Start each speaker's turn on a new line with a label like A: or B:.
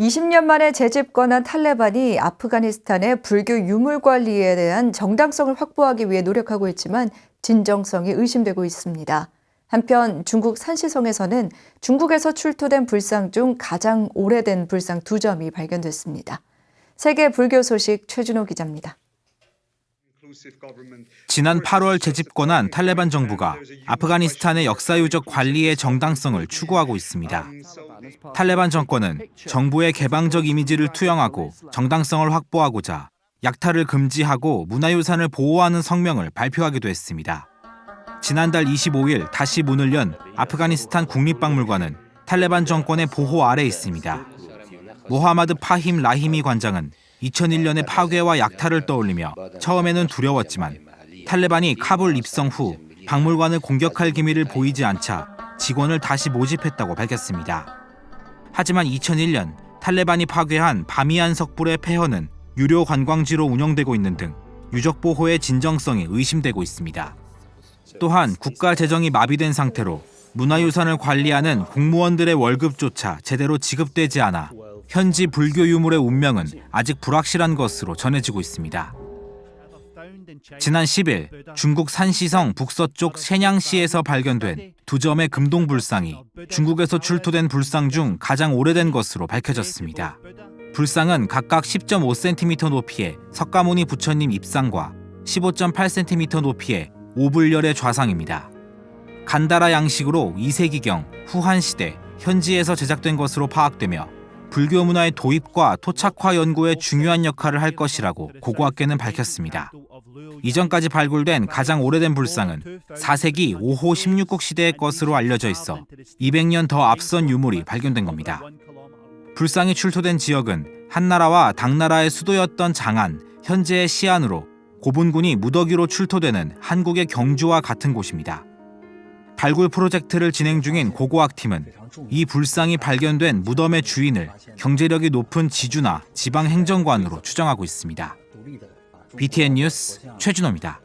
A: 20년 만에 재집권한 탈레반이 아프가니스탄의 불교 유물 관리에 대한 정당성을 확보하기 위해 노력하고 있지만 진정성이 의심되고 있습니다. 한편 중국 산시성에서는 중국에서 출토된 불상 중 가장 오래된 불상 두 점이 발견됐습니다. 세계 불교 소식 최준호 기자입니다.
B: 지난 8월 재집권한 탈레반 정부가 아프가니스탄의 역사유적 관리의 정당성을 추구하고 있습니다. 탈레반 정권은 정부의 개방적 이미지를 투영하고 정당성을 확보하고자 약탈을 금지하고 문화유산을 보호하는 성명을 발표하기도 했습니다. 지난달 25일 다시 문을 연 아프가니스탄 국립박물관은 탈레반 정권의 보호 아래 있습니다. 모하마드 파힘 라히미 관장은 2001년의 파괴와 약탈을 떠올리며 처음에는 두려웠지만 탈레반이 카불 입성 후 박물관을 공격할 기미를 보이지 않자 직원을 다시 모집했다고 밝혔습니다. 하지만 2001년 탈레반이 파괴한 바미안 석불의 폐허는 유료 관광지로 운영되고 있는 등 유적 보호의 진정성이 의심되고 있습니다. 또한 국가 재정이 마비된 상태로 문화유산을 관리하는 공무원들의 월급조차 제대로 지급되지 않아 현지 불교 유물의 운명은 아직 불확실한 것으로 전해지고 있습니다. 지난 10일 중국 산시성 북서쪽 셰냥시에서 발견된 두 점의 금동 불상이 중국에서 출토된 불상 중 가장 오래된 것으로 밝혀졌습니다. 불상은 각각 10.5cm 높이의 석가모니 부처님 입상과 15.8cm 높이의 오불열의 좌상입니다. 간다라 양식으로 2세기경 후한 시대 현지에서 제작된 것으로 파악되며 불교 문화의 도입과 토착화 연구에 중요한 역할을 할 것이라고 고고학계는 밝혔습니다. 이전까지 발굴된 가장 오래된 불상은 4세기 5호 16국 시대의 것으로 알려져 있어 200년 더 앞선 유물이 발견된 겁니다. 불상이 출토된 지역은 한나라와 당나라의 수도였던 장안, 현재의 시안으로 고분군이 무더기로 출토되는 한국의 경주와 같은 곳입니다. 발굴 프로젝트를 진행 중인 고고학 팀은 이 불상이 발견된 무덤의 주인을 경제력이 높은 지주나 지방 행정관으로 추정하고 있습니다. BTN 뉴스 최준호입니다.